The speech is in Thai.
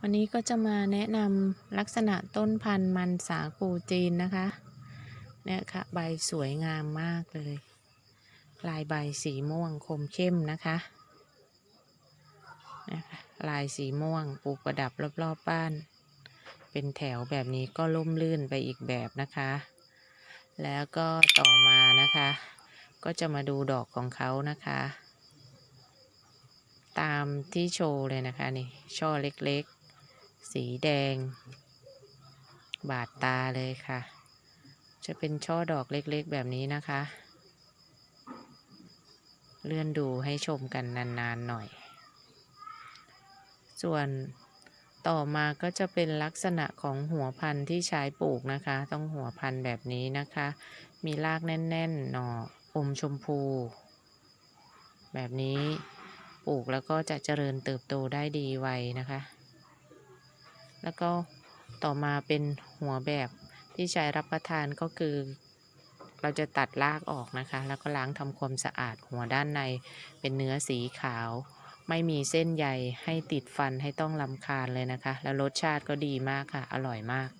วันนี้ก็จะมาแนะนำลักษณะต้นพันธุ์มันสาคูจีนนะคะ เนี่ยค่ะ ใบสวยงามมากเลย ลายใบสีม่วงคมเข้มนะคะนะคะลายสีม่วงปลูกประดับรอบๆบบ้าน เป็นแถวแบบนี้ก็ล่มลื่นไปอีกแบบนะคะ แล้วก็ต่อมานะคะ ก็จะมาดูดอกของเขานะคะ ตามที่โชว์เลยนะคะนี่ช่อเล็กๆ สีแดง บาดตาเลยค่ะ จะเป็นช่อดอกเล็กๆแบบนี้นะคะ เลื่อนดูให้ชมกันนานๆหน่อย ส่วนต่อมาก็จะเป็นลักษณะของหัวพันธุ์ที่ใช้ปลูกนะคะ ต้องหัวพันธุ์แบบนี้นะคะ มีรากแน่นๆหน่ออมชมพู แบบนี้ปลูกแล้วก็จะเจริญเติบโตได้ดีไวนะคะ แล้วก็ต่อมาเป็นหัวแบบที่ใช้รับประทานก็คือ เราจะตัดรากออกนะคะ แล้วก็ล้างทำความสะอาดหัวด้านในเป็นเนื้อสีขาว ไม่มีเส้นใยให้ติดฟันให้ต้องลำคาญเลยนะคะ แล้วรสชาติก็ดีมากค่ะ อร่อยมาก